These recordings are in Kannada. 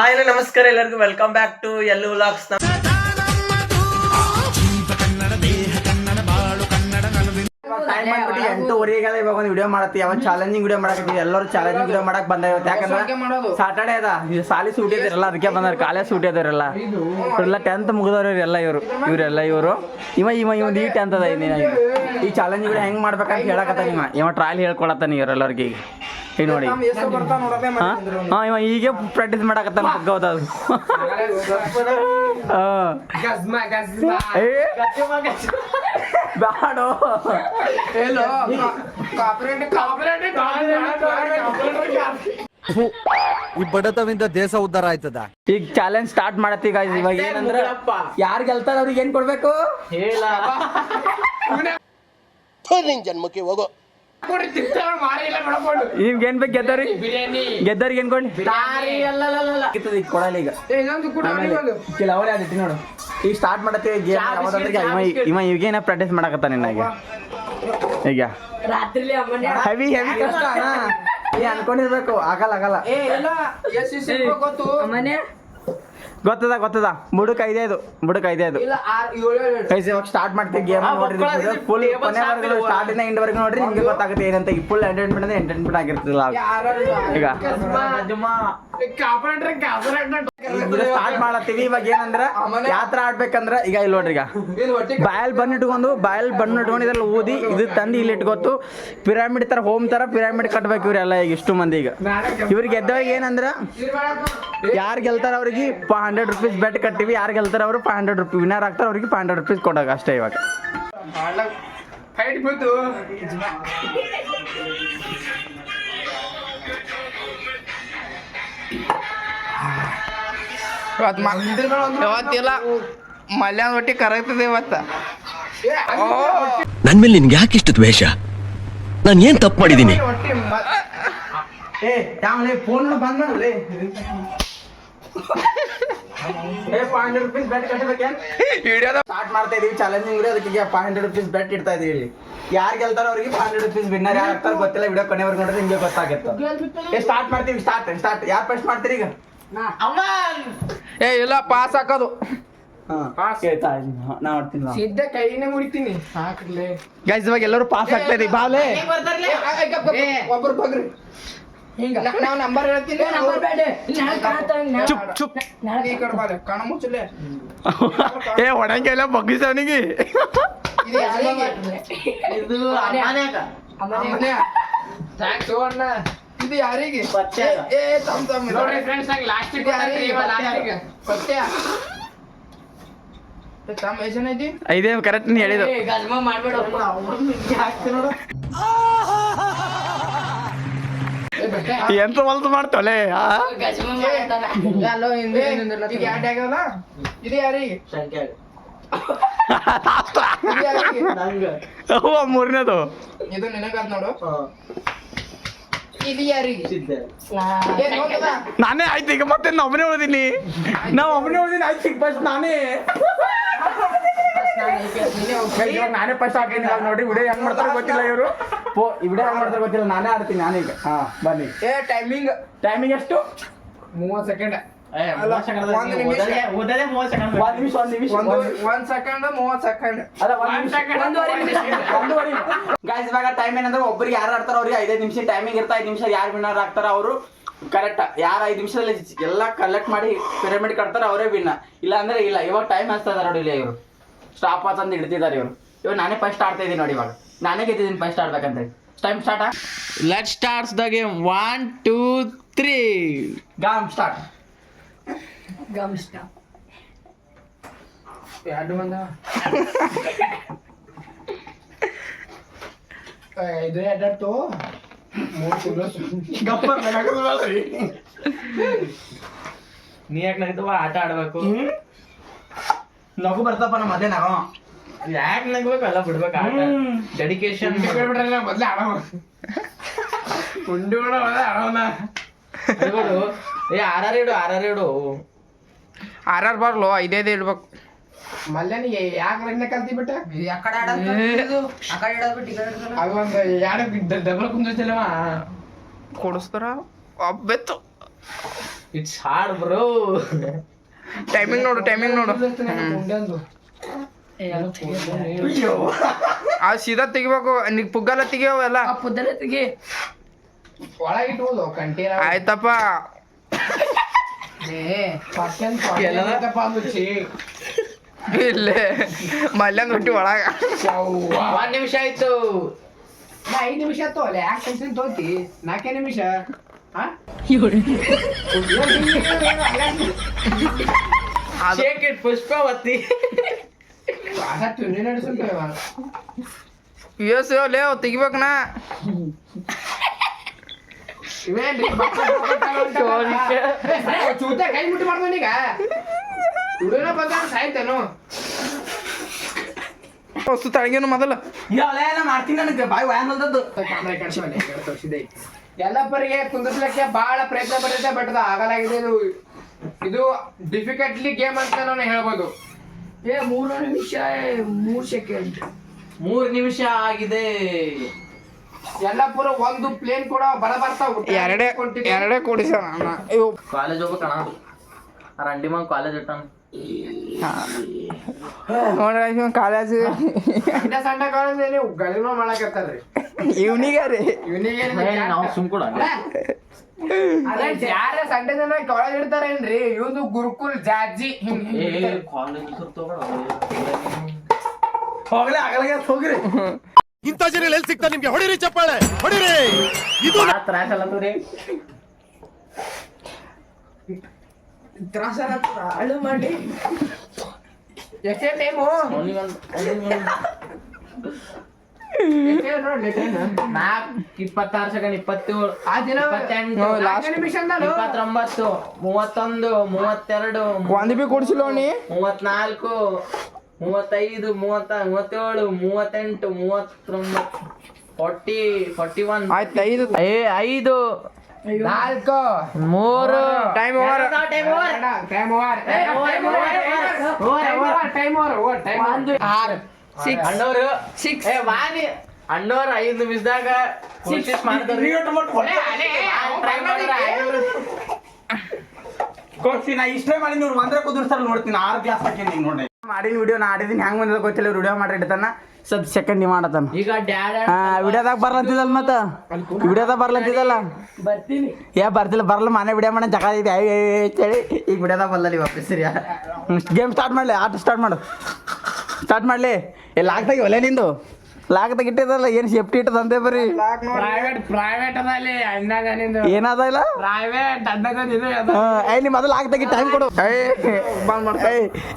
ಹಾಯ್ ಹಲೋ ನಮಸ್ಕಾರ ಎಲ್ಲರಿಗೂ. Welcome back to Ellu vlogs ಎಂಟೂವರೆಗೆಲ್ಲ ಇವಾಗ ಒಂದು ವಿಡಿಯೋ ಮಾಡತ್ತಿ. ಯಾವ ಚಾಲೆಂಜಿಂಗ್ ವಿಡಿಯೋ ಮಾಡಕತ್ತೀವಿ ಎಲ್ಲರೂ ಚಾಲೆಂಜಿಂಗ್ ವಿಡಿಯೋ ಮಾಡಕ್ ಬಂದ ಇವತ್ತು ಯಾಕಂದ್ರೆ ಸಾಟರ್ಡೇ ಅದ. ಸಾಲಿ ಸೂಟಿ ಇದಿರಲ್ಲ ಅದಕ್ಕೆ ಬಂದಾರ ಕಾಲೇಜ್ ಸೂಟಿ ಅದಿರಲ್ಲ ಇವರೆಲ್ಲ ಟೆಂತ್ ಮುಗಿದವ್ರು ಎಲ್ಲ ಇವರು. ಇವರೆಲ್ಲ ಇವರು. ಇವ ಇವ ಇವ ಈ ಟೆಂತ್ ಅದ ಇನ್ನೇನ ಈ ಚಾಲೆಂಜ್ ವಿಡಿಯೋ ಹೆಂಗ್ ಮಾಡ್ಬೇಕಂತ ಹೇಳಕತ್ತ ನಿಮ್ಮ ಇವ ಟ್ರಾಯಲ್ ಹೇಳ್ಕೊಳತ್ತಾನ ಇವರೆಲ್ಲರಿಗೆ ಈಗ. ಈಗ ನೋಡಿ. ಹಾ? ಇವ ಈಗ ಪ್ರಾಕ್ಟೀಸ್ ಮಾಡಕತ್ತಾನ ಗೌದ ಅದು ಬ್ಯಾಡೋ. ಈ ಬಡತವಿಂದ ದೇಶ ಉದ್ಧಾರ ಆಯ್ತದ? ಈಗ ಚಾಲೆಂಜ್ ಸ್ಟಾರ್ಟ್ ಮಾಡತ್ತಿ guys. ಇವಾಗ ಏನಂದ್ರೆ ಯಾರು ಗೆಲ್ತಾರ ಅವ್ರಿಗೆ ಏನ್ ಕೊಡ್ಬೇಕು? ಹೇಳ ನಿನ್ ಜನ್ಮಕ್ಕೆ ಹೋಗೋ. ಏನ್ ಬೇಕು ಗೆದ್ದಾರಿ ಗೆದ್ದವ್ರಿಗೆ ಏನ್ ಕೊಡ್ಲಿ ಕಿತ್ತದ ಈಗ ಕೊಡಲ್ಲ ಈಗ. ಅದಿಟ್ಟು ನೋಡು. ಈಗ ಸ್ಟಾರ್ಟ್ ಮಾಡತ್ತೀವಿ ಗೇಮ್ ಇವ ಇವ ಈಗೇನ ಪ್ರಾಕ್ಟೀಸ್ ಮಾಡಕತ್ತಾನ ಇನ್ನ ಈಗ. ಈಗ ಹೆವಿ ಹೆವಿ ಕಷ್ಟ ಅನ್ಕೊಂಡಿರ್ಬೇಕು. ಆಗಲ್ಲ ಆಗಲ್ಲ. ಗೊತ್ತದ ಗೊತ್ತದ. ಮುಡುಕ ಐದೇ ಇದು ಮುಡುಕ ಐದೇ ಇದು ಇವಾಗ ಸ್ಟಾರ್ಟ್ ಮಾಡ್ತೀವಿ ಗೇಮ್ ನೋಡ್ರಿ ಫುಲ್ ಕೊನೆವರೆಗೂ ಸ್ಟಾರ್ಟ್ ಇಂದ ಎಂಡ್ ವರೆಗೂ ನೋಡ್ರಿ ನಿಮ್ಗೆ ಗೊತ್ತಾಗುತ್ತೆ ಏನಂತ. ಈ ಫುಲ್ ಎಂಟರ್ಟೈನ್ಮೆಂಟ್ ಅಂದ್ರೆ ಎಂಟರ್ಟೈನ್ಮೆಂಟ್ ಆಗಿರ್ತದಲ್ಲ ಈಗ. ಸ್ಟಾರ್ಟ್ ಮಾಡತ್ತೀವಿ ಇವಾಗ ಏನಂದ್ರ ಯಾತ್ರ ಆಡ್ಬೇಕಂದ್ರ ಈಗ ಇಲ್ಲಿ ನೋಡ್ರಿ ಈಗ. ಬಾಯಲ್ ಬಣ್ಣ ಇಟ್ಕೊಂಡು ಬಾಯಲ್ ಬಣ್ಣ ಇಟ್ಕೊಂಡು ಇದ್ರಲ್ಲಿ ಓದಿ ಇದು ತಂದು ಇಲ್ಲಿ ಇಟ್ಕೊತ್ತು. ಪಿರಾಮಿಡ್ ತರ ಹೋಮ್ ತರ ಪಿರಾಮಿಡ್ ಕಟ್ಬೇಕು ಇವ್ರೆಲ್ಲ ಈಗ ಇಷ್ಟು ಮಂದಿ ಈಗ. ಇವ್ರಿಗೆ ಗೆದ್ದವಾಗ ಏನಂದ್ರ ಯಾರು ಗೆಲ್ತಾರ ಅವ್ರಿಗೆ ಹಂಡ್ರೆಡ್ ರುಪೀಸ್ ಬೆಟ್ ಕಟ್ಟಿವಿ ಯಾರು ಗೆಲ್ತಾರ ಅವರು ಫೈವ್ ಹಂಡ್ರೆಡ್ ರುಪೀಸ್ ವಿನರ್ ಆಗ್ತಾರ ಅವ್ರಿಗೆ ಫೈವ್ ಹಂಡ್ರೆಡ್ ರುಪೀಸ್ ಕೊಡೋಕೆ ಅಷ್ಟೇ ಇವಾಗ. ಇವತ್ತಿಲ್ಲ. ಮಲ್ಯಾನ್ ಒಟ್ಟಿ ಕರಗ್ತದೆ ಇವತ್ತ. ನನ್ ಮೇಲೆ ನಿನ್ಗೆ ಯಾಕೆ ಇಷ್ಟು ದ್ವೇಷ? ನಾನು ಏನ್ ತಪ್ಪು ಮಾಡಿದೀನಿ ಚಾಲೆಂಜಿಂಗ್ ವಿಡಿಯೋ ಅದಕ್ಕೆ ಫೈವ್ ಹಂಡ್ರೆಡ್ ರುಪೀಸ್ ಬೆಟ್ ಇಡ್ತಾ ಇದೀವಿ ಇಲ್ಲಿ. ಯಾರು ಗೆಲ್ತಾರ ಅವ್ರಿಗೆ ಫೈವ್ ಹಂಡ್ರೆಡ್ ರುಪೀಸ್ ವಿನ್ನರ್ ಯಾರು ಆಗ್ತಾರ ಗೊತ್ತಿಲ್ಲ. ವಿಡಿಯೋ ಕೊನೆವರೆಗೂ ನೋಡಿದ್ರೆ ನಿಮ್ಗೆ ಗೊತ್ತಾಗುತ್ತೆ. ಏ ಸ್ಟಾರ್ಟ್ ಮಾಡ್ತೀವಿ ಸ್ಟಾರ್ಟ್ ಸ್ಟಾರ್ಟ್ ಯಾರು ಫಸ್ಟ್ ಮಾಡ್ತೀರಿ ಈಗ? ಏ ಇಲ್ಲ ಪಾಸ್ ಹಾಕೋದು. ಸಿದ್ಧ ಕೈನೇ ಮುಡಿತೀನಿ. ಗೈಸ್ ಇವಾಗ ಎಲ್ಲರೂ ಪಾಸ್ ಆಗ್ತಾ ಇದೀವಿ ಬಾಲೆ ಒಬ್ರು ಬಗ್ರಿ. ಹಿಂಗ. ನಾವ್ ನಂಬರ್ ಹೇಳ್ತೀನಿ. ಚುಪ್ ಚುಪ್. ಈ ಕಡೆ ಬಾರೆ ಕಣ ಮುಚ್ಚಲೆ. ಏ ಒಣಗೆಲ್ಲ ಬಗ್ಗಿಸವನಿಗೆ ಇದು ಯಾರಿಗೆ? ಅಮ್ಮನೇ. Thanks ಓ ಅಣ್ಣ. ಇದು ಯಾರಿಗೆ? ಏ ತಮ್ ತಮ್ ಇದು. ಯಾರಿಗೆ? ಸತ್ಯ ಏ, ತಮ್ಮ ಎಷ್ಟ್ ಜನ ಐತಿ ಇದೇ ಕರೆಕ್ಟ್ ನೀ ಹೇಳಿದ್ದು. ಎಂತ ಹೊಲ್ತು ಮಾಡ್ತಲೆ ಅಲ್ಲೋ ಹಿಂದೆ ಈಗ ಯಾಡ್ ಆಗ್ಯಾವಲ್ಲ? ಇದು ಯಾರಿಗೆ? ಇದು ಯಾರಿಗೆ? ಹೂವ ಮೂರನೇದು. ಇದು ನಿನಗಾದ್ ನೋಡು ಇದು ಯಾರಿಗೆ ಏ, ನೋಡ್ದದ? ನಾನೇ ಆಯ್ತು ಈಗ ಮತ್ತೆ ನಾ ಒಬ್ಬನೇ ಉಳಿದೀನಿ. ನಾವು ಒಬ್ಬನೇ ಉಳಿದೀನಿ ಆಯ್ತು ಈಗ ಫಸ್ಟ್ ನಾನೇ. ನಾನೇ ಫಸ್ಟ್ ಹಾಕಿನಿ ಇವಾಗ ನೋಡಿ ವಿಡಿಯೋ ಹೆಂಗ್ ಮಾಡ್ತಾರೆ ಗೊತ್ತಿಲ್ಲ ಇವರು. ಪೋ ವಿಡಿಯೋ ಹೆಂಗ್ ಮಾಡ್ತಾರೆ ಗೊತ್ತಿಲ್ಲ ನಾನೇ ಆಡ್ತೀನಿ ನಾನೀಗ ಹಾ ಬನ್ನಿ. ಏ ಟೈಮಿಂಗ್ ಟೈಮಿಂಗ್ ಎಷ್ಟು? ಮೂವತ್ ಸೆಕೆಂಡ್ ಗಾಯ್ಸ್ ಇವಾಗ ಟೈಮ್ ಏನಂದ್ರೆ ಒಬ್ಬರಿಗೆ ಯಾರು ಆಡ್ತಾರ ಅವ್ರಿಗೆ ಐದೈದು ನಿಮಿಷ ಟೈಮಿಂಗ್ ಇರ್ತಾ ಐದು ನಿಮಿಷ ಯಾರು ವಿನ್ನರ್ ಆಗ್ತಾರ ಅವರು ಕರೆಕ್ಟ್ ಯಾರು ಐದು ನಿಮಿಷದಲ್ಲಿ ಎಲ್ಲ ಕಲೆಕ್ಟ್ ಮಾಡಿ ಪಿರಮಿಡ್ ಕಟ್ತಾರ ಅವರೇ ವಿನ್ನ ಇಲ್ಲ ಅಂದ್ರೆ ಇಲ್ಲ ಇವಾಗ ಟೈಮ್ ಹಚ್ತಾ ಇದಾರೆ ನೋಡಿ ಇವರು. ಸ್ಟಾಪ್ ಅಂತ ಹಿಡ್ತಿದ್ದಾರೆ ಇವರು. ಇವಾಗ ನಾನೇ ಫಸ್ಟ್ ಆಡ್ತಾ ಇದ್ದೀನಿ ನೋಡಿ ಇವಾಗ. ನಾನೇ ಗೆದ್ದಿದ್ದೀನಿ first ಆಡ್ಬೇಕಂತ. Time start let starts the game one two three game start ಎರಡು ಬಂದ ಇದು ಮೂರು ತಿಂಗಳು. ನೀ ಯಾಕೆ ನಗ್ತವ ಆಟ ಆಡ್ಬೇಕು. ನಗು ಬರ್ತಪ್ಪ ನಮ್ಮ ಅದೇ ನಾವು ಯಾಕೆ ನಗ್ಬೇಕು? ಎಲ್ಲ ಬಿಡ್ಬೇಕು ಆಟ. ಡೆಡಿಕೇಶನ್ ಬಿಡ್ಬಿಟ್ರೆ ಮೊದ್ಲೇ ಆಡೋಣ. ಉಂಡಿ ಕೂಡ ಮೊದಲೇ ಆಡವನ ಏ ಆರ್ ಇಡು ಆರ್ ಆರ್ ಇಡು. ಆರ್ ಆರ್ ಬರ್ಲು ಐದೈದು ಇಡ್ಬೇಕು. ಮಲ್ಯಾನಿಗೆ ಯಾಕೆ ರನ್ನೆ ಕಲ್ತಿ ಬಿಟ್ಟ? ಅದೊಂದು ಎರಡು ಡಬಲ್ ಕುಂದಿರ್ತಿಲ್ಲವ ಕೊಡಿಸ್ತಾರ? ಅಬ್ಬೆತ್ತು. ಇಟ್ಸ್ ಹಾರ್ಡ್ ಬ್ರೋ ಟೈಮಿಂಗ್ ನೋಡು ಟೈಮಿಂಗ್ ನೋಡು. ಆ ಸೀದಾ ತೆಗಿಬೇಕು ನೀ ಪುಗ್ಗಲ್ಲ ತೆಗಿಯೋವೆಲ್ಲ ಒಳಗಿಟ್ಬೋದು ಕಂಟಿ ಆಯ್ತಪ್ಪ. ಇಲ್ಲೇ ಮಲ್ಯಂದ್ ಹುಟ್ಟಿ ಒಳಗ. ಒಂದ್ ನಿಮಿಷ ಆಯ್ತು. ನಾ ಐದು ನಿಮಿಷ ತೋಲೆ ಯಾಕೆ ಟೆನ್ಷನ್ ತೋತಿ. ನಾಲ್ಕೇ ನಿಮಿಷ. ಪುಷ್ಪಾವತಿ ಯಸ್ ಲೇ ತೆಗಿಬೇಕನ? ಚೂತ ಕೈ ಮುಟ್ಟಿ ಮಾಡ್ದವನೀಗ ಹುಡುಗನ ಬಂದ ಸಾಯ್ತಾನು. ವಸ್ತು ತಳಗೇನು ಮೊದಲ ಎಲ್ಲ ಮಾಡ್ತೀನಿ ನನಗೆ. ಬಾಯಿ ವಯನ್ ಹೊಲ್ದದ್ದು ಕ್ಯಾಮ್ರಾ ಕಳ್ಸೋನೆ ತೋರಿಸಿದೆ ಎಲ್ಲಪ್ಪರಿಗೆ ಕುಂದಿಸ್ಲಿಕ್ಕೆ ಬಹಳ ಪ್ರಯತ್ನ ಪಟ್ಟಿದ್ದೆ ಬಟ್ ಅದು ಆಗಲಾಗಿದೆ ಇದು ಇದು ಡಿಫಿಕಲ್ಟ್ಲಿ ಗೇಮ್ ಅಂತ ನಾನು ಹೇಳ್ಬೋದು. ಏ ಮೂರು ನಿಮಿಷ ಮೂರು ಸೆಕೆಂಡ್ ಮೂರು ನಿಮಿಷ ಆಗಿದೆ. ಎಲ್ಲಪ್ಪರ ಒಂದು ಪ್ಲೇನ್ ಕೂಡ ಬರ ಬರ್ತಾ ಎರಡೇ ಎರಡೇ ಕೊಡಿಸ ಇವು ಕಾಲೇಜ್ ಹೋಗ್ಬೇಕಣ ಆ ರಂಡಿ ಮಂಗ್ ಕಾಲೇಜ್ ಇಟ್ಟಾನ. ನೋಡ್ರಿ ಕಾಲೇಜ್. ಸಣ್ಣ ಕಾಲೇಜ್ ಕಾಲೇಜಲ್ಲಿ ಗಳಿನೋ ಮಾಡಕತ್ತಾರ್ರಿ. ಇವನಿಗೆ ರೀ. ಇವನಿಗೆ ನಾವು ಸುಮ್ ಕೂಡ ಯಾರ ಸಂಡೆ ಜನ ಕಾಲೇಜ್ ಇಡ್ತಾರೇನ್ರಿ? ಇವನು ಗುರುಕುಲ್ ಜಾಜಿ. ಕಾಲೇಜ್ ಆಗಲಾಗ ಹೋಗ್ರಿ. ಇಂಥ ಜನ ಎಲ್ಲಿ ಸಿಗ್ತಾರೆ ನಿಮ್ಗೆ? ಹೊಡಿರಿ ಚಪ್ಪಾಳೆ ಹೊಡಿರಿ! ಇದು ತ್ರಾಸ ಅಳು ಮಾಡಿ. ಎಷ್ಟೇ ಟೈಮು ಇಪ್ಪತ್ತಾರು ಸೆಕೆಂಡ್ ಇಪ್ಪತ್ತೇಳು ಆ ದಿನ ಇಪ್ಪತ್ತೊಂಬತ್ತು ಮೂವತ್ತೊಂದು ಮೂವತ್ತೆರಡು ಒಂದ್ ಬಿ ಕೊಡ್ಸಿಲ್ಲ ಮೂವತ್ನಾಲ್ಕು ಮೂವತ್ತೈದು ಮೂವತ್ತ ಮೂವತ್ತೇಳು ಮೂವತ್ತೆಂಟು ಮೂವತ್ತೊಂಬತ್ತು ಫಾರ್ಟಿ ಫಾರ್ಟಿ ಒನ್. ಆಯ್ತು ಐದು. ಐದು. ನಾಲ್ಕು. ಮೂರು. Time over time over time over time over time ಆರು ಸಿಕ್ಸ್ ಅಣ್ಣವರು ಸಿಕ್ಸ್ ಏ ವಾನಿ ಅಣ್ಣವ್ರು ಐದು ನಿಮಿಷದಾಗ ಸಿಕ್ಸ್ ಮಾಡ್ತಾರೆ. ಕೊಡ್ಸಿ ನಾ ಇಷ್ಟೇ ಮಾಡಿ ನೀವು ಒಂದ್ರೆ ಕುದುರ್ಸ್ತಾರೆ ನೋಡ್ತೀನಿ ಆರು ಗ್ಲಾಸ್ ನೋಡಿ ಮಾಡಿನ ವಿಡಿಯೋ ನಾ ಆಡಿದೀನಿ ಹೆಂಗ್ ಬಂದಿಲ್ಲ ಗೊತ್ತಿಲ್ಲ ವಿಡಿಯೋ ಮಾಡಿ ಇಡ್ತಾನ. ಸ್ವಲ್ಪ ಸೆಕೆಂಡ್ ನೀವು ಮಾಡತಾನ. ಈಗ ಹಾ ವಿಡಿಯೋದಾಗ ಬರ್ಲಂತಿದಲ್ ಮತ್ತ? ವಿಡಿಯೋದಾಗ ಬರ್ಲಂತಿದಲ್ಲ ಬರ್ತೀನಿ. ಏ ಬರ್ತಿಲ್ಲ ಬರಲ್ಲ ಮನೆ ವಿಡಿಯೋ ಮಾಡೋ ಜಗ ಇದೆ ಹೇಳಿ ಈಗ ವಿಡಿಯೋದಾಗ ಬಲ್ಲಲ್ಲಿ ವಾಪಸ್ ಸರಿ ಗೇಮ್ ಸ್ಟಾರ್ಟ್ ಮಾಡಲಿ ಆಟ ಸ್ಟಾರ್ಟ್ ಮಾಡು. ಸ್ಟಾರ್ಟ್ ಮಾಡಲಿ. ಎಲ್ಲ ಆಗ್ತಾಗಿ ತೆಗಿ ಒಲೆ ನಿಂದು. ಲಾಕ್ ತೆಗಿಟ್ಟಿದಲ್ಲ ಏನ್ ಸೇಫ್ಟಿ ಇಟ್ಟದಂತೆ ಬರೀ ಪ್ರೈವೇಟ್ ಪ್ರೈವೇಟ್ ಅದಲ್ಲಿ ಅಣ್ಣಗ ನಿಂದು. ಏನದ ಇಲ್ಲ? ಪ್ರೈವೇಟ್ ಅಣ್ಣಗ ಇದು ಅದ. ಏ ನಿಮ್ಮ ಮೊದಲು ಲಾಕ್ ತೆಗಿ ಟೈಮ್ ಕೊಡು. ಬಂದ್ ಮಾಡ್ತಾ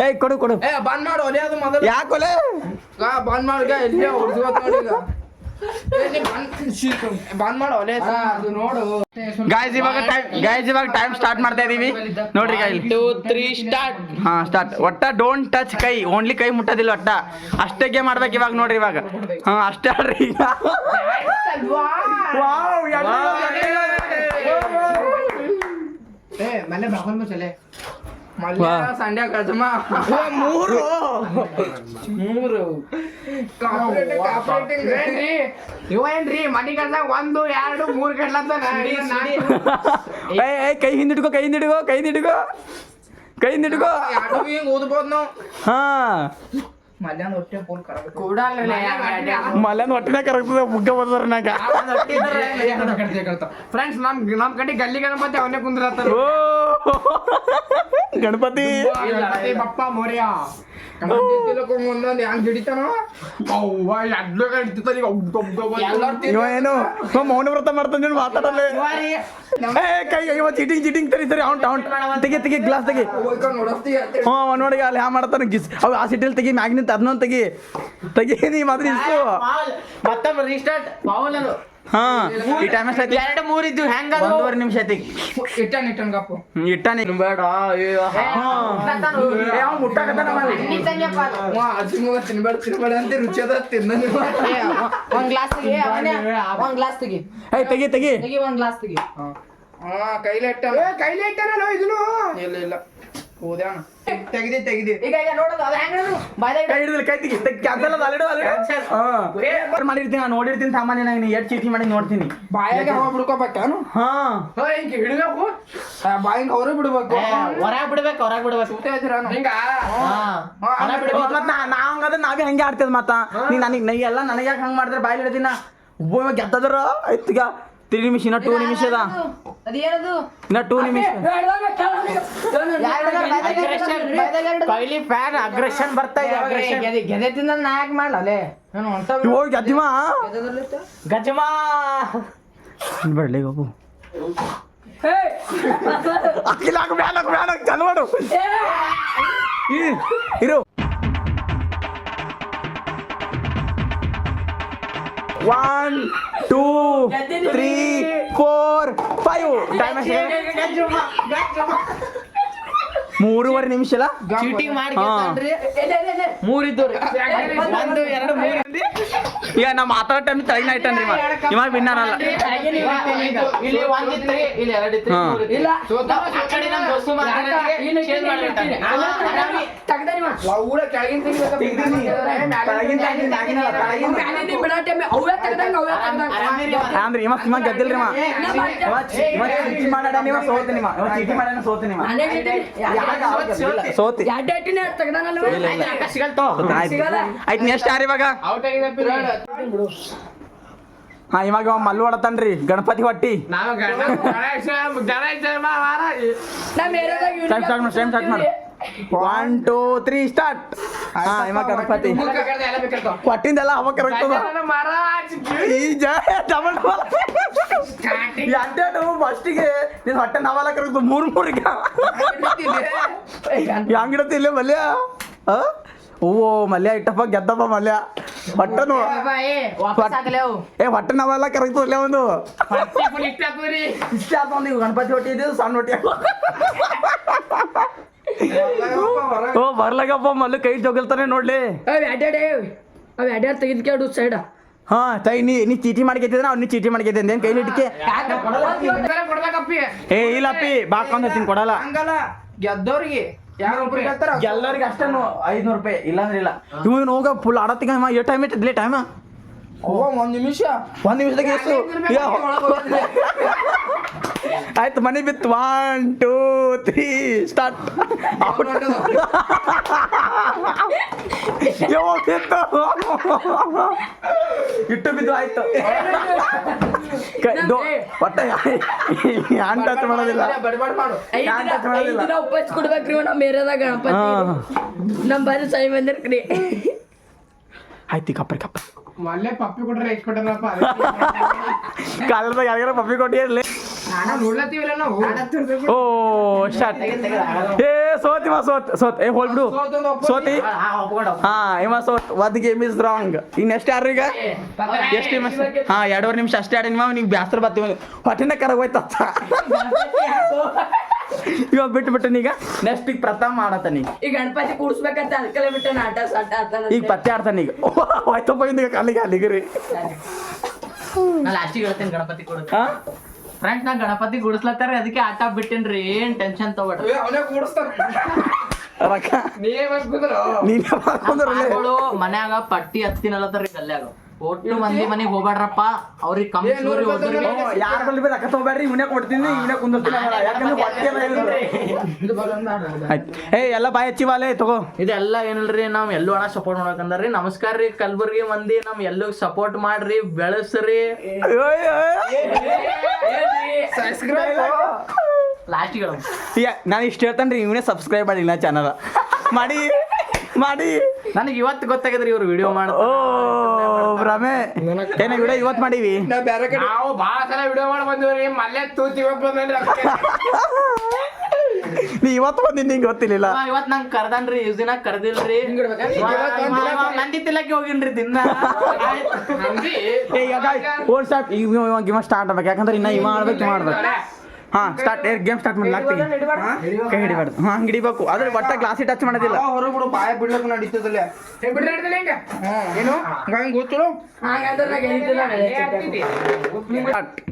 ಏಯ್ ಕೊಡು ಕೊಡು. ಏ ಬಂದ್ ಮಾಡು ಒಲೆ ಅದು ಮೊದಲು. ಯಾಕೆ ಒಲೆ? ಗಾ ಬಂದ್ ಮಾಡ್ಗ ಇಲ್ಲೇ ಹೊಡ್ಸ್ಕೊತ್ ನೋಡಿ ಈಗ ಏ, ನೀ ಬಂದ್ ಶೀಟ್ ಮಾಡು ಒಲೆ ನೋಡು. ಗಾಯ್ಸ್ ಇವಾಗ ಟೈಮ್ ಗಾಯ್ಸ್ ಇವಾಗ ಟೈಮ್ ಸ್ಟಾರ್ಟ್ ಮಾಡ್ತಾ ಇದೀವಿ. ನೋಡ್ರಿ ಕೈ ಟೂ ತ್ರೀ ಸ್ಟಾರ್ಟ್ ಹಾ ಸ್ಟಾರ್ಟ್ ಒಟ್ಟ ಡೋಂಟ್ ಟಚ್ ಕೈ. ಓನ್ಲಿ ಕೈ ಮುಟ್ಟೋದಿಲ್ಲ ಒಟ್ಟ. ಅಷ್ಟೇ ಗೇಮ್ ಆಡ್ಬೇಕು ಇವಾಗ ನೋಡ್ರಿ ಇವಾಗ. ಹಾ ಅಷ್ಟೇ ಆಡ್ರಿ ಈಗ. ವಾವ್, ಏ ಮನೆ ಬಾಗಲ್ ಮುಚ್ಚಲೆ. ಮಲ್ಯ ಸಂಡ್ಯಾ ಗಜಮ ಮೂರು. ಮೂರು. ಏನ್ರಿ? ಇವ ಏನ್ರಿ? ಮನಿ ಗಡ್ದಾಗ ಒಂದು ಎರಡು ಮೂರು ಏಯ್ ಕೈ ಹಿಂದಿಡ್ಕೋ ಕೈ ಹಿಂದಿಡ್ಕೋ ಕೈ ಹಿಂದಿಡ್ಕೋ. ಕೈ ಹಿಂದಿಡ್ಕೋ. ಓದ್ಬೋದು ನಾವು. ಹಾ. ಮಧ್ಯಾಹ್ನ ಹೊಟ್ಟೆ ಫುಲ್ ಕೂಡಲ್ಲ ಮಲ್ಯಾನ ಹೊಟ್ಟೆನೇ ಕರಗ್ತದೆ ಮುಗ್ಗ ಬರ್ತಾರ ನಾಗ ಫ್ರೆಂಡ್ಸ್ ನಮ್ ನಮ್ ಕಡೆ ಗಲ್ಲಿ ಗಣಪತಿ ಅವನೇ ಕುಂದ್ರತ್ತಾರ. ಓ. ಗಣಪತಿ. ಗಣಪತಿ ಬಪ್ಪ ಮೋರ್ಯ. ಇವ ಏನು ಮಾಡ್ತಾನೆ ಮಾತಾಡಲ್ಲ ಏ ಕೈ ಇವ ಚೀಟಿಂಗ್ ಚೀಟಿಂಗ್ ತರಿ ಸರಿ ಅವ್ನ್ ಅವ್ನ್ ತೆಗಿ ತೆಗಿ ಗ್ಲಾಸ್ ತೆಗಿ. ಹ್ಞೂ ಅವ ನೋಡಿ ಅಲ್ಲಿ ಹ್ಯಾ ಮಾಡ್ತಾನೆ ಗಿಸ್ ಅವ್ ಆ ಸಿಟಿಲ್ ತೆಗಿ ಮ್ಯಾಗ್ ನಿಂತ ಅದನ್ನೊಂದು ತೆಗಿ. ತೆಗಿ ನೀ ಮಾತ್ರ ಇಷ್ಟು ಮತ್ತೊಮ್ಮೆ ರೀಸ್ಟಾರ್ಟ್ ಹಾ ಈ ಟೈಮ್ ಎರಡು ಮೂರು ಇದ್ದು ಹೆಂಗ ಒಂದೂವರೆ ನಿಮಿಷ ಐತಿ ಇಟ್ಟನ್ ಇಟ್ಟನ್ ಬೇಡ ಮುಟ್ಟಾಕತ್ತಾನ ತಿನ್ಬೇಡ ತಿನ್ಬೇಡ ಅಂತ ರುಚಿ ಅದ ತಿನ್ನ ಒಂದ್ ಗ್ಲಾಸ್ ತೆಗಿ ಅವನೇ ಒಂದ್ ಗ್ಲಾಸ್ ತೆಗಿ. ತೆಗಿ ತೆಗಿ. ತೆಗಿ ಒಂದ್ ಗ್ಲಾಸ್ ತೆಗಿ. ಹಾ ಕೈಲಿ ಇಟ್ಟ ಏ ಕೈಲಿ ಇಟ್ಟಾನಲ್ಲ ಇದನ್ನು ಇಲ್ಲ ಇಲ್ಲ. ಹೋದ್ಯಾಣ ತೆಗ್ದಿ ತೆಗ್ದಿ. ಈಗ ಈಗ ನೋಡೋದು ಅದು ಹೆಂಗ್ ನೋಡು ಬಾಯ್ದಾಗ ಕೈ ಹಿಡಿದಿಲ್ಲ ಕೈ ತೆಗಿ ಕ್ಯಾನ್ಸಲ್ ಅದ ಅಲ್ಲಿಡು ಅಲ್ಲಿಡು ಮಾಡಿರ್ತೀನಿ ನಾನು ನೋಡಿರ್ತೀನಿ ಸಾಮಾನ್ಯ ನಾನು ಎಷ್ಟು ಚೀಟಿ ಮಾಡಿ ನೋಡ್ತೀನಿ. ಬಾಯಾಗ ಹವಾ ಬಿಡ್ಕೋಬೇಕಾನು ಹಾ. ಹಿಂಗೆ ಹಿಡಿಬೇಕು? ಬಾಯಿಂದ ಅವ್ರೇ ಬಿಡ್ಬೇಕು. ಹೊರಗೆ ಬಿಡ್ಬೇಕು ಹೊರಗೆ ಬಿಡ್ಬೇಕು. ಸುತ್ತ ಇದ್ದೀರ ಹಿಂಗ? ಹೊರಗ್ ಬಿಡ್ಬೇಕು. ಮತ್ ನಾ ನಾವ್ ಹಂಗಂದ್ರೆ ನಾವೇ ಹಂಗೆ ಆಡ್ತೇವೆ ಮತ್ತ. ನೀ ನನಗೆ ನೈ ಎಲ್ಲ ನನಗೆ ಯಾಕೆ ಹಂಗೆ ಮಾಡಿದ್ರೆ ಬಾಯ್ಲಿ ಹಿಡಿದಿನ ಒಬ್ಬ ಗೆದ್ದದ್ರ? ಆಯ್ತು ಈಗ. ತ್ರೀ ನಿಮಿಷ ಇನ್ನ ಟೂ ನಿಮಿಷ ಅದ. ಅದೇನದು ಇನ್ನ ಟೂ ನಿಮಿಷ. ಕೊಹ್ಲಿ ಫ್ಯಾನ್ ಅಗ್ರೆಷನ್ ಬರ್ತಾ ಇದೆ ಅಗ್ರೆಷನ್ ಗೆದೆ ಗೆದೆ ತಿಂದ ನಾ ಯಾಕೆ ಮಾಡ್ಲೇ? ನಾನು ಹೊಂಟ ಹೋಗಿ ಗೆದ್ದಿಮ ಗಜಮಾ ಬರ್ಲಿ ಹೋಗು. ಅಕ್ಕಿಲ್ಲ ಹಾಕು ಬ್ಯಾನ್ ಹಾಕು ಬ್ಯಾನ್ ಹಾಕು ಚಂದ ಮಾಡು. ಇ- ಇರು. One two three four five time ಮೂರುವರೆ ನಿಮಿಷ ಅಲ್ಲ ಚೀಟಿಂಗ್ ಮಾಡಿ ಹಾ. ಮೂರಿದ್ದು ಒಂದು ಎರಡು ಮೂರು ಈಗ ನಾ ಮಾತಾಡೋ ಟೈಮ್ ತಳಗಿನ ಐಟನ್ರಿ ಇವ ಇವಾಗ ವಿನ್ನರ್ ಇಲ್ಲಿ ಒಂದಿತ್ರಿ ಇಲ್ಲಿ ಎರಡಿತ್ರಿ ಹಾ. ಮೂರಿತ್ರಿ. ನಾವು ಆ ಕಡೆ ನಮ್ ದೋಸ್ತು ಮಾತಾಡೋರಿಗೆ change ಮಾಡ್ಬಿಟ್ಟಾನೆ. ನಾವು ಆರಾಮಿ ಊರ ಕೆಳಗಿನ ಆರಾಮಿರಿ ಅವ್ರು. ಅಂದ್ರೆ ಇವ ಇವ ಗೆದ್ದಿಲ್ರಿ ಇವ ಚೀಟಿ ಮಾಡಾಡ ಸೋತಿನಿ ಚೀಟಿ ಸೋತಿನಿ ಸೋತಿ ಆಯ್ತು, ಅಕ್ಕ ಸಿಗಲ್ತೋ. ಆಯ್ತು ನೆಕ್ಸ್ಟ್ ಯಾರು ಇವಾಗ? ಔಟ್ ಆಗಿದೆ period. ಹಾ ಇವಾಗ ಇವ ಮಲ್ಲು ಹೊಡತಾನ್ರಿ. ಗಣಪತಿ ಹೊಟ್ಟಿ. ಸ್ಟಾರ್ಟ್ ಮಾಡಿ ಸ್ಟಾರ್ಟ್ ಮಾಡಿ ಒನ್ ಟೂ ತ್ರೀ ಸ್ಟಾರ್ಟ್ ಹಾ ಇವಾಗ ಗಣಪತಿ. ಕೊಟ್ಟಿಂದೆಲ್ಲ ಹವ ಕರೆಕ್ಟ್ ಈಗ ಡಬಲ್ ಎಂಟು ಫಸ್ಟಿಗೆ ನೀನು ಹೊಟ್ಟೆ ನಾವೆಲ್ಲ ಕರೆಕ್ಟ್ ಮೂರು ಮೂರಿಗೆ. ಹಂಗಿಡತಿ ಇಲ್ಲೇ ಮಲ್ಯ? ಓ ಮಲ್ಯ ಇಟ್ಟಪ್ಪ ಗೆದ್ದಪ್ಪ ಮಲ್ಯ. ಹೊಟ್ಟೆನು ಏ ಹೊಟ್ಟೆ ನಾವೆಲ್ಲ ಕರೆಕ್ಟ್ ಇಲ್ಲೇ ಒಂದು. ಇಷ್ಟ ಆತ ಒಂದು ಗಣಪತಿ ಹೊಟ್ಟಿ ಇದ್ದು ಸಣ್ಣ ಹೊಟ್ಟಿ. ಓ ಬರ್ಲಾಗಪ್ಪ ಮಲ್ಲು ಕೈ ಜೋಗಲ್ತಾನೆ ನೋಡ್ಲಿ. ಅವ್ ಅಡ್ಯಾಡೆ ಅವ್ ಅಡ್ಯಾಡ್ ತೆಗೆದ್ಕೊಂಡು ಸೈಡ. ಹಾ ತೈ ನೀ ನೀ ಚೀಟಿ ಮಾಡ್ಕೈತಿದ್ರೆ ಅವ್ನು ನೀ ಚೀಟಿ ಮಾಡ್ಕೈತಿದ್ದೆ ಏನ್ ಕೈ ಇಟ್ಕೆ? ಕೊಡ್ಬೇಕಪ್ಪಿ. ಏ ಇಲ್ಲಪ್ಪಿ ಬಾಕೊಂಡ್ ಹತ್ತೀನಿ ಕೊಡಲ್ಲ. ಹಂಗಲ್ಲ ಗೆದ್ದವ್ರಿಗೆ ಯಾರು ಒಬ್ರಿಗೆ ಹೇಳ್ತಾರ ಎಲ್ಲರಿಗೆ ಅಷ್ಟೇ ಐದ್ನೂರು ರೂಪಾಯಿ ಇಲ್ಲಾಂದ್ರೆ ಇಲ್ಲ. ಇವ್ ಹೋಗ ಫುಲ್ ಆಡತ್ತಿಗೆ ಟೈಮ್ ಇಟ್ಟಿದ್ಲಿ ಟೈಮ್ ಒಂದ್ ನಿಮಿಷ. ಒಂದ್ ನಿಮಿಷದಾಗ ಎಷ್ಟು ಆಯ್ತು ಮನೆ ಬಿತ್ತು. ಒನ್ ಟೂ ತ್ರೀ ಸ್ಟಾರ್ಟ್ ಇಟ್ಟು ಬಿದ್ದು ಆಯ್ತು. ಒಟ್ಟ ಹ್ಯಾಂಡ್ ಟಚ್ ಮಾಡೋದಿಲ್ಲ. ಬಡ್ಬಡ್ ಮಾಡು. ಹ್ಯಾಂಡ್ ಟಚ್ ಮಾಡೋದಿಲ್ಲ. ಕೊಡ್ಬೇಕ್ರಿ ನಮ್ಮ ಮೇರದ ಗಣಪತಿ. ಹಾ. ನಮ್ ಬಾರಿ ಸೈ ಬಂದಿರ್ಕ್ರಿ ಆಯ್ತು ಕಪ್ಪ ಕಪ್ಪ ಮೊನ್ನೆ ಪಪ್ಪಿ ಕೊಟ್ರೆ ಎಷ್ಟು ಕೊಟ್ಟಾರಪ್ಪ ಕಾಲದಾಗ ಯಾರಿಗಾರ ಪಪ್ಪಿ ಕೊಟ್ಟಿರ್ಲಿ. ಓ ಸ್ಟಾರ್ಟ್ ಏ ಸೋತಿವ ಸೋತ್ ಸೋತ್. ಏ ಹೋಲ್ಬಿಡು ಸೋತಿ ಹಾ ಇವ ಸೋತ್. ಒಂದ್ ಗೇಮ್ ಇಸ್ ರಾಂಗ್ ಈಗ ನೆಕ್ಸ್ಟ್ ಯಾರು ಈಗ? ಎಷ್ಟು ನಿಮಿಷ? ಹಾ ಎರಡೂವರೆ ನಿಮಿಷ ಅಷ್ಟೇ ಆಡಿ ನೀವು ನೀವು ಬ್ಯಾಸ್ರ ಬರ್ತೀವಿ. ಹೊಟ್ಟೆನ ಕರಗೋಯ್ತ ಇವಾಗ ಬಿಟ್ಟು ಬಿಟ್ಟು ಈಗ. ನೆಕ್ಸ್ಟ್ ಈಗ ಪ್ರಥಮ ಮಾಡತ್ತಾನ ಈಗ. ಈ ಗಣಪತಿ ಕೂಡ್ಸ್ಬೇಕಂತ ಅನ್ಕಲೇ ಬಿಟ್ಟ ಆಟ ಸಾಟ ಆಡ್ತಾನ ಈಗ ಪತ್ತೆ ಆಡ್ತಾನ ಈಗ. ಆಯ್ತಪ್ಪ ಇಂದ ಕಾಲಿಗೆ ಅಲ್ಲಿಗೆ ರೀ ನಾ ಲಾಸ್ಟಿಗೆ ಹೇಳ್ತೇನೆ ಗಣಪತಿ ಕೊಡು ಫ್ರೆಂಡ್ ಫ್ರೆಂಡ್ಸ್ ನಾ ಗಣಪತಿ ಗುಡಿಸ್ಲತ್ತಾರ ಅದಕ್ಕೆ ಆಟ ಬಿಟ್ಟೇನ್ರಿ ಏನ್ ಟೆನ್ಷನ್ ತಗೋಬೇಡ ಅವನೇ ನೀನೇ ಮನ್ಯಾಗ ಪಟ್ಟಿ ಹತ್ತಿನಲ್ಲತ್ತಾರ ಗಲ್ಯಾಗ. ಒಟ್ಟು ಮಂದಿ ಮನೆಗೆ ಹೋಗ್ಬೇಡ್ರಪ್ಪ ಅವ್ರಿಗೆ ಕಮ್ಮಿ ಸೂರಿ ಹೋದ್ರಿಗೆ ಯಾರ ಬಲ್ಲಿ ಬಿ ರೊಕ್ಕ ತಗೋಬೇಡ್ರಿ ಇವನೇ ಕೊಡ್ತೀನಿ ಇವನೇ ಕುಂದಿರ್ತೀನಿ ಯಾಕಂದ್ರೆ ಹೊಟ್ಟೆ ಏ ಎಲ್ಲ ಬಾಯ್ ಹಚ್ಚಿವಾಲೆ ತಗೋ ಇದೆಲ್ಲ ಏನಿಲ್ರಿ ನಾವು ಎಲ್ಲೂ ಹಣ ಸಪೋರ್ಟ್ ಮಾಡ್ಬೇಕಂದ್ರಿ ನಮಸ್ಕಾರ ರೀ ಕಲ್ಬುರ್ಗಿ ಮಂದಿ ನಮ್ ಎಲ್ಲೂ ಸಪೋರ್ಟ್ ಮಾಡ್ರಿ ಬೆಳೆಸ್ರಿ ಲಾಸ್ಟ್ ನಾನು ಇಷ್ಟು ಹೇಳ್ತಾನೆ ನಾನು ಇಷ್ಟ ಹೇಳ್ತಾನ್ರಿ ಇವನೇ ಸಬ್ಸ್ಕ್ರೈಬ್ ಮಾಡಿಲ್ಲ ಚಾನಲ್ ಮಾಡಿ ಮಾಡಿ. ನನಗೆ ಇವತ್ತು ಗೊತ್ತಾಗಿದ್ರಿ ಇವ್ರು ವಿಡಿಯೋ ಮಾಡ ಓ ಭ್ರಮೆ ಏನ ವಿಡಿಯೋ ಇವತ್ತು ಮಾಡೀವಿ? ನಾವು ಬೇರೆ ಕಡೆ ನಾವು ಭಾಳ ಸಲ ವಿಡಿಯೋ ಮಾಡಿ ಬಂದಿವ್ರಿ. ಮಲ್ಲೆ ತೂತಿ ನೀ ಇವತ್ತು ಬಂದಿದ್ದು ನಿಂಗೆ ಗೊತ್ತಿಲ್ಲ ಇವತ್ತು ನಂಗೆ ಕರ್ದನ್ರಿ. ಇಸ್ ದಿನ ಕರ್ದಿಲ್ರಿ. ನಂದಿತ್ತಿಲ್ಲಕ್ಕೆ ಹೋಗಿನ್ರಿ ದಿನ. ಏ ಈಗ ಸ್ಟಾರ್ಟ್ ಈಗ ಇವ ಇವ ಸ್ಟಾರ್ಟ್ ಆಗ್ಬೇಕು. ಯಾಕಂದ್ರೆ ಇನ್ನ ಇವ ಮಾಡ್ಬೇಕು ಇವ ಆಡ್ಬೇಕು ಹಾ ಸ್ಟಾರ್ಟ್ ಗೇಮ್ ಸ್ಟಾರ್ಟ್ ಮಾಡಿ ಲಾಗ್ತೀವಿ ಕೈ ಹಿಡಿಬಾರ್ದು. ಹಾ ಹಂಗೆ ಹಿಡಿಬೇಕು. ಆದ್ರೆ ಒಟ್ಟ ಗ್ಲಾಸಿ ಟಚ್ ಮಾಡೋದಿಲ್ಲ. ಹೊರಗೆ ಬಿಡು ಬಾಯ ಬಿಡ್ಲಕ್ಕ ನಡೀತದಲ್ಲ ಬಿಡ್ರಿ ಹಿಡ್ದಲ್ಲ ಹಿಂಗ? ಏನು? ಹಂಗ ಗೊತ್ತಿಲ್ಲ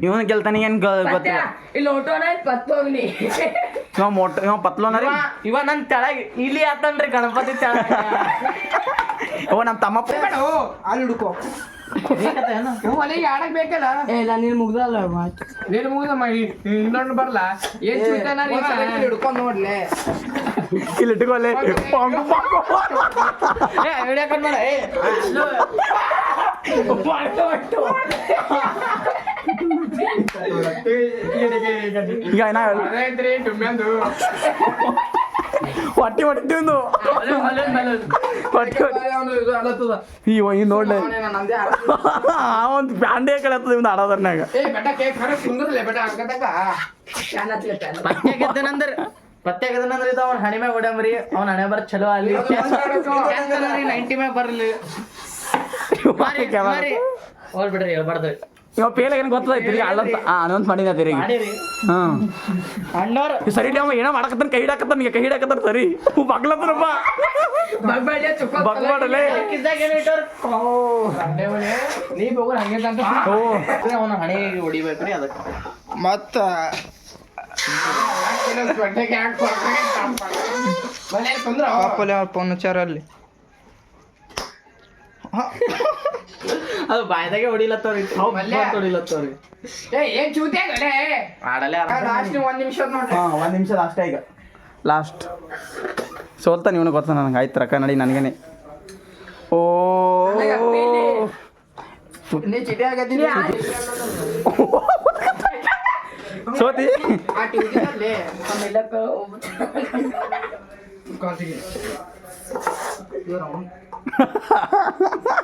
ಇವನು ಗೆಲ್ತಾನೆ ಏನ್ ಗೊತ್ತಿಲ್ಲ. ಇಲ್ಲಿ ಓಟೋನ ಪತ್ತು ಹೋಗ್ನಿ ಇವ ಮೋಟ ಇವ ಪತ್ಲೋನ ರೀ ಇವ ನನ್ ತೆಳಗ. ಇಲ್ಲಿ ಆತನ್ರಿ ಗಣಪತಿ ತೆಳಗ. ಓ ನಮ್ಮ ತಮ್ಮಪ್ಪ. ಬೇಡ ಅಲ್ಲಿ ಹುಡುಕೋ. ಅಲ್ಲಿಗೆ ಆಡಕ್ ಬೇಕಲ್ಲ? ಏ ಇಲ್ಲ ನೀನು ಮುಗ್ದಲ್ಲ ಮಾತು ನೀನು ಮುಗಿದಮ್ಮ ಇನ್ನೊಂದು ಬರ್ಲ. ಏನ್? ಹಿಡ್ಕೊಂಡ್ ನೋಡ್ಲೆ. ಇಲ್ಲಿ ಇಟ್ಕೊಳ್ಳಿ ಪಾಂಗ್ ಪಾಂಗ್. ಏ ವಿಡಿಯೋ ಕಾಲ್ ಮಾಡ ಏ ಅಲ್ಲೋ. ಈಗ ಏನ ಅದೈತ್ರಿ ಡುಮ್ಯಾಂದು ಹೊಟ್ಟಿ ಹೊಟ್ಟಿ ಒಂದು. ಹೊಟ್ಟಿ ಹೊಟ್ಟಿ ಇವ ಈ ನೋಡ್ಲೆ ನಂದೇ ಒಂದು ಬ್ಯಾಂಡೇ ಕಳತ್ತದ ಇವ್ನ ಆಡೋದ್ರನ್ಯಾಗ ಏ ಬೆಟ್ಟ ಕೇಕ್ ಖರೆ ಕುಂದ್ರಲೆ ಬೆಟ್ಟ ಹಂಗತಕ್ಕ ಪತ್ತೆ ಗೆದ್ದನಂದ್ರ ಪತ್ತೆ ಇದು ಅವ್ನ ಹಣೆ ಮ್ಯಾಗ ಅವ್ನ ಹಣೆ ಬರ ಚಲೋ ಅಲ್ಲಿ ನೈಂಟಿ ಮ್ಯಾಗ ಬರ್ಲಿ ಮಾರಿ, ಮಾರಿ. ಹೋಲ್ ಬಿಡ್ರಿ ಹೇಳ್ಬಾರ್ದು ಇವ ಪೇಲ ಏನ್ ಗೊತ್ತದ ತಿರ್ಗಿ ಅಲ್ಲಂತ ಹಾ ಅನೌನ್ಸ್ ಮಾಡಿದ ತಿರುಗಿ. ಹ್ಮ್ ಅಣ್ಣವ್ರು. ಈ ಸರಿ ಟೈಮ್ ಏನೋ ಮಾಡಕತ್ತಾನ ಕೈ ಹಿಡಕತ್ತಾನ ಈಗ ಕೈ ಹಿಡಕತ್ತಾನ ಸರಿ. ಬಗ್ಲತ್ತನಪ್ಪ. ಬಗ್ಬಾಡಲೇ ಹೊಡಿಬೇಕ್ರಿ ಅದಕ್ಕೆ. ಮತ್ತ ಪಾಪಲೆ ಅವ್ರ ಫೋನ್ ಹಚ್ಚಾರ ಅಲ್ಲಿ ಅದು ಬಾಯ್ದಾಗೆ ಹೊಡಿಲತ್ತವ್ರಿ. ಹೊಡಿಲತ್ತವ್ರಿ ಏನ್ ಚೂತ್ಯಾಗಲೇ ಆಡಲೇ ಲಾಸ್ಟ್ ಒಂದ್ ನಿಮಿಷ ನೋಡ್ರಿ. ಹಾ ಒಂದ್ ನಿಮಿಷ ಲಾಸ್ಟ್ ಈಗ. ಲಾಸ್ಟ್ ಸೋಲ್ತಾನೆ ಇವನು ಗೊತ್ತ ನನಗೆ? ಆಯ್ತು ರೊಕ್ಕ ನಡಿ ನನಗೇನೆ. ಓ. ಸೋತಿ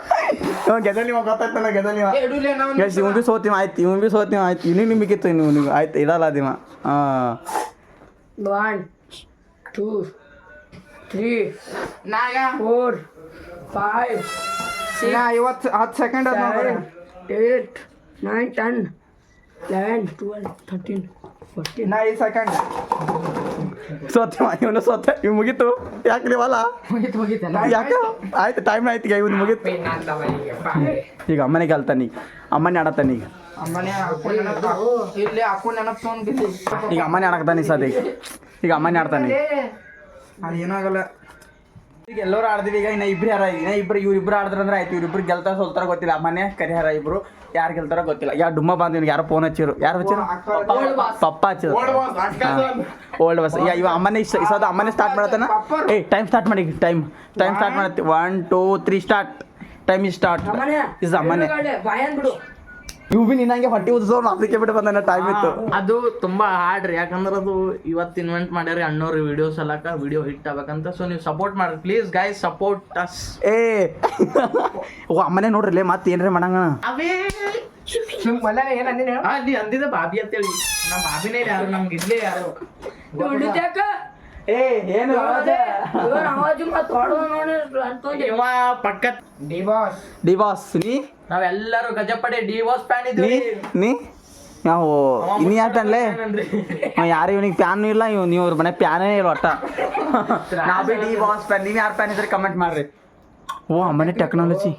ಆ ಟಿವಿನಲ್ಲಿ ಗೆದಲಿ ಗೊತ್ತಾಯ್ತಲ್ಲ ಗೆದಲಿ ಇಡುಲೆ ನಾವು ಎಸ್ ಇವ್ನು ಭೀ ಸೋತಿವ ಆಯ್ತು ಇವ್ನು ಭೀ ಸೋತಿವ ಆಯ್ತು. ಇವ್ನಿಗೆ ನಿಮಗಿತ್ತು ಇವ್ನಿಗೆ ಆಯ್ತು ಇಡಲ್ಲ ಅದಿವ ಹಾಂ. ಒನ್ ಟೂ ತ್ರೀ ನಾಗ ಫೋರ್ ಫೈವ್ ನಾ ಇವತ್ತು ಹತ್ತು ಸೆಕೆಂಡ್ ಅದ ನೋಡ್ರಿ eight nine ten eleven twelve thirteen fourteen ನಾ ಸೋತಿವ ಇವನು ಸೋತೆ ಇವ್ ಮುಗೀತು. ಯಾಕೆ ನೀವಲ್ಲ ಯಾಕೆ? ಆಯ್ತು. ಟೈಮ್ ಆಯ್ತು ಈಗ ಇವ್ನು ಮುಗೀತು. ಈಗ ಅಮ್ಮನೇ ಗೆಲ್ತಾನೆ ಈಗ. ಅಮ್ಮನೇ ಆಡತ್ತಾನೆ ಈಗ. ಈಗ ಅಮ್ಮನೇ ಆಡಕ್ತಾನೆ ಸದ ಈಗ ಅಮ್ಮನೇ ಆಡ್ತಾನೆ. ಅದು ಏನಾಗಲ್ಲ ಈಗ ಎಲ್ಲರೂ ಆಡ್ದಿವಿ ಈಗ ಇನ್ನ ಇಬ್ರು ಯಾರ ಇನ್ನ ಇಬ್ರು ಇವ್ರು ಇಬ್ರು ಆಡಿದ್ರಂದ್ರೆ ಆಯ್ತು ಇವ್ರಿಬ್ರು ಗೆಲ್ತಾರ ಸೋಲ್ತಾರ ಗೊತ್ತಿಲ್ಲ. ಮನೆ ಕರಿಹಾರ ಇಬ್ರು ಯಾರು ಗೆಲ್ತಾರ ಗೊತ್ತಿಲ್ಲ. ಯಾರು ಡುಮ್ಮ ಬಂದ್ ಯಾರು ಫೋನ್ ಹಚ್ಚಿರು. ಯಾರು ಹಚ್ಚಿರು? ಪಪ್ಪ ಹಚ್ಚಿರು ಓಲ್ಡ್ ಬಸ್ ಯಾ ಇವ ಅಮ್ಮನೆ ಇಷ್ಟ ಇಸದ ಅಮ್ಮನೆ ಸ್ಟಾರ್ಟ್ ಮಾಡತ್ತಾನ? ಏ ಟೈಮ್ ಸ್ಟಾರ್ಟ್ ಮಾಡಿ time time start ಮಾಡತ್ತಿ. One two three start time is start is ಅಮ್ಮನೆ. ಬಿಡು ಇವು ಬಿ ನಿನ್ನಂಗೆ ಹೊಟ್ಟಿ ಉದಿಸೋರು ಅದಕ್ಕೆ ಬಿಟ್ಟು ಬಂದ ಟೈಮ್ ಇತ್ತು. ಅದು ತುಂಬಾ ಹಾರ್ಡ್ ರೀ. ಯಾಕಂದ್ರೆ ಅದು ಇವತ್ತು ಇನ್ವೆಂಟ್ ಮಾಡ್ಯಾರ ಅಣ್ಣವ್ರ ವಿಡಿಯೋ ಸಲಕ ವಿಡಿಯೋ ಹಿಟ್ ಆಗ್ಬೇಕಂತ. ಸೊ ನೀವು ಸಪೋರ್ಟ್ ಮಾಡಿ ಪ್ಲೀಸ್ ಗೈಸ್ ಸಪೋರ್ಟ್ ಅಸ್ ಏ ಓ ಅಮ್ಮನೆ ನೋಡ್ರಿ ಮತ್ತೆ ಏನ್ರಿ ಮಾಡಂಗ? ಅವೇ. ಮಲ್ಲ ಏನ್ ಅಂದಿನ? ಅಲ್ಲಿ ಅಂದಿದ ಬಾಬಿ ಅಂತೇಳಿ. ನಮ್ಮ ಬಾಬಿನೇ ಯಾರು ನಮ್ಗೆ ಇಲ್ಲೇ ಯಾರು? ಏ ಏನು ಪಕ್ಕ ಡಿ ಬಾಸ್ ಡಿ ಬಾಸ್ ನೀ? ನಾವೆಲ್ಲರೂ ಗಜಪಡೆ ಡಿ ವಾಸ್ ಫ್ಯಾನ್ ನೀ? ಇದ್ವಿ ನೀ? ನಾವು ಇನ್ನು ಯಾಕನ್ಲೇ ಯಾರು ಇವನಿಗೆ ಪ್ಯಾನ್ ಇಲ್ಲ ಇವ್ ನೀವು ಇವ್ರ ಮನೆ ಪ್ಯಾನೇ ಇಲ್ಲ ಒಟ್ಟ. ನಾ ಬಿ ಡಿ ಬಾಸ್ ಪ್ಯಾನ್ ನೀವು ಯಾರು ಪ್ಯಾನ್ ಇದ್ರೆ ಕಮೆಂಟ್ ಮಾಡ್ರಿ. ಓ ಅಮ್ಮನೆ ಟೆಕ್ನಾಲಜಿ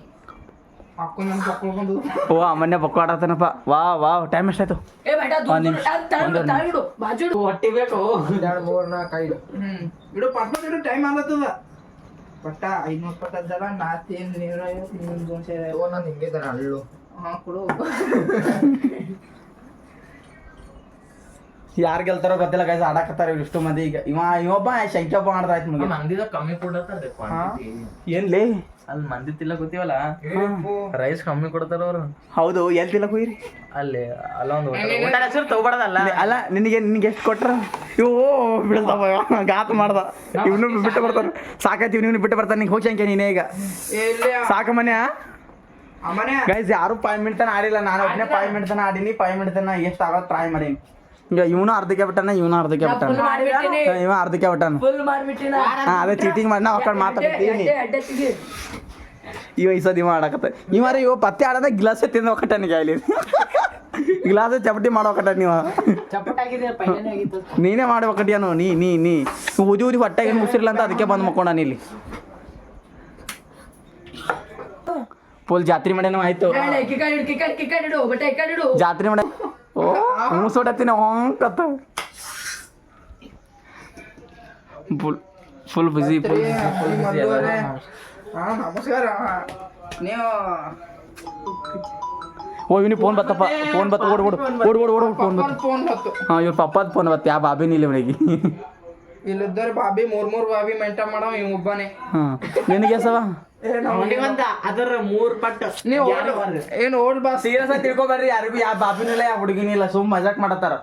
ಓ ಅಮ್ಮನೆ ಬಕ್ವಾಡತನಪ್ಪ ವಾ ವಾ ಟೈಮ್ ಎಷ್ಟಾಯ್ತು. ಹೊಟ್ಟಿ ಬೇಕು. ಎರಡು ಮೂರು ನಾಲ್ಕು ಐದು. ಹ್ಮ್. ಇಡು ಪಟ್ಟ ಇಡು ಟೈಮ್ ಆಗತ್ತದ ಪಟ್ಟ ಐನೂರು ಪಟ್ಟದ್ದಲ್ಲ ನಾಲ್ಕೇನು ನೂರ ನೀರು ಇನ್ನೊಂದು ದೋನ್ಸೆ ಓ ನಾನು ಹಿಂಗಿದ್ದಾನೆ ಅಳ್ಳು ಹಾಂ ಕೊಡು. ಯಾರು ಗೆಲ್ತಾರೋ ಗೊತ್ತಿಲ್ಲ ಗೈಸ್ ಆಡಕತ್ತಾರ ಇವ್ರು ಇಷ್ಟು ಮಂದಿ. ಈಗ ಇವ ಇವೊಬ್ಬ ಶಂಕ್ಯಪ್ಪ ಮಾಡ್ದಾಯ್ತು ಮುಗಿ ಮಂದಿದ ಕಮ್ಮಿ ಕೊಡತ್ತಾರ ಏನ್ಲೇ? ಅಲ್ಲಿ ಮಂದಿ ತಿಲ್ಲ ಗೊತ್ತಿವಲ್ಲ ರೈಸ್ ಕಮ್ಮಿ ಕೊಡ್ತಾರ ಅವ್ರು. ಹೌದು ಎಲ್ಲಿ ತಿಲ್ಲಕ್ ಹೋಗಿರಿ? ಅಲ್ಲಿ ಅಲ್ಲೊಂದು ಊಟ ಹೆಸರು ತಗೋಬಾರ್ದಲ್ಲ? ಅಲ್ಲ ನಿನಗೆ ನಿನಗೆ ಎಷ್ಟು ಕೊಟ್ರ? ಇವು ಬಿಡ್ತಾವ ಗಾತು ಮಾಡ್ದ. ಇವನು ಬಿಟ್ಟು ಬರ್ತಾರ ಸಾಕೈತಿ ಇವ್ನು ಬಿಟ್ಟು ಬರ್ತಾನೆ. ನಿಂಗೆ ಹೋಗಿ ಶಂಕೆ ನೀನೇ ಈಗ. ಸಾಕ ಮನ್ಯ? ಅಮ್ಮನೆ ಗೈಸ್ ಯಾರು ಪಾಯ್ ಮಿನಿಟ್ ತನ ಆಡಿಲ್ಲ. ನಾನು ಒಬ್ಬನೇ ಪಾಯ್ ಮಿನಿಟ್ ತನ ಆಡಿನಿ. ಪಾಯಿಂಟ್ ಮಿನಿಟ್ ತನ ಎಷ್ಟು ಆಗೋದು ಟ್ರೈ ಮಾಡೀನಿ. ಈಗ ಇವನು ಅರ್ಧಕ್ಕೆ ಬಿಟ್ಟಾನ ಇವನು ಅರ್ಧಕ್ಕೆ ಬಿಟ್ಟಾನ. ಇವ ಅರ್ಧಕ್ಕೆ ಬಿಟ್ಟಾನ. ಹಾ ಅದೇ ಚೀಟಿಂಗ್ ಮಾಡಿ ನಾವು ಆ ಮಾತಾಡ್ತೀನಿ ಇವ ಈ ಮಾಡಕತ್ತ. ಇವ ಆಡಕತ್ತ ಇವ ಇವ ಪತ್ತೆ ಆಡದ ಗ್ಲಾಸ್ ತಿಂದ ಒಕ್ಕಟ್ಟನಿಗೆ ಅಲ್ಲಿ ಗ್ಲಾಸ್ ಚಪಟಿ ಮಾಡೋಕಟ ನೀವು ಚಪ್ಪಟಾಗಿದೆ ಪೈನೇ ಆಗಿತ್ತು? ನೀನೇ ಮಾಡ್ಬೇಕಟಿಯನು ನೀ ನೀ ನೀ. ಊದಿ ಊದಿ ಹೊಟ್ಟೆಗೆ ಮುಸಿರ್ಲ ಅಂತ ಅದಕ್ಕೆ ಬಂದು ಮಕ್ಕೊಂಡಾನ ಇಲ್ಲಿ. ಫುಲ್ ಜಾತ್ರೆ ಮಾಡ್ಯಾನ ಆಯ್ತು ಕಿಕಾಡ್ ಇಡು ಕಿಕಾಡ್ ಕಿಕಾಡ್ ಇಡು ಬಟ್ಟೆ ಕಿಕಾಡ್ ಇಡು ಜಾತ್ರೆ ಮಾಡ ಓ ಮುಸೋಡತ್ತಿನ ಹೊಂಕತ್ತ ಫುಲ್ ಫುಲ್ ಬಿಸಿ ಫುಲ್ ಹಾ ನಮಸ್ಕಾರ ನೀವು ಓ ಇವನಿ ಫೋನ್ ಬತ್ತಪ್ಪ ಫೋನ್ ಬತ್ತ ಓಡ್ ಓಡ್ ಓಡ್ ಓಡ್ ಓಡ್ ಫೋನ್ ಬತ್ತ ಫೋನ್ ಹೊತ್ತು ಹಾಂ ಇವ್ರ ಪಪ್ಪದ ಫೋನ್ ಬತ್ತ ಯಾವ ಬಾಬಿನ ಇಲ್ಲ ಇವನಿಗೆ ಇಲ್ಲಿದ್ದವ್ರು ಬಾಬಿ ಮೂರ್ ಮೂರ್ ಬಾಬಿ ಮೇಂಟೈನ್ ಮಾಡೋ ಇವ್ ಒಬ್ಬನೇ. ಹಾಂ. ನಿನಗೆ ಸವ ಅವನಿಗಂತ ಅದರ ಮೂರ್ ಪಟ್ಟು. ನೀವು ಏನ್ ಓಲ್ಡ್ ಬಾ. ಸೀರಿಯಸ್ ಆಗಿ ತಿಳ್ಕೊಬರ್ರಿ ಯಾರಿಗೂ ಯಾವ ಬಾಬಿನೂ ಇಲ್ಲ ಯಾವ ಹುಡುಗಿನೂ ಇಲ್ಲ. ಸುಮ್ ಮಜಾಕ್ ಮಾಡತ್ತಾರ.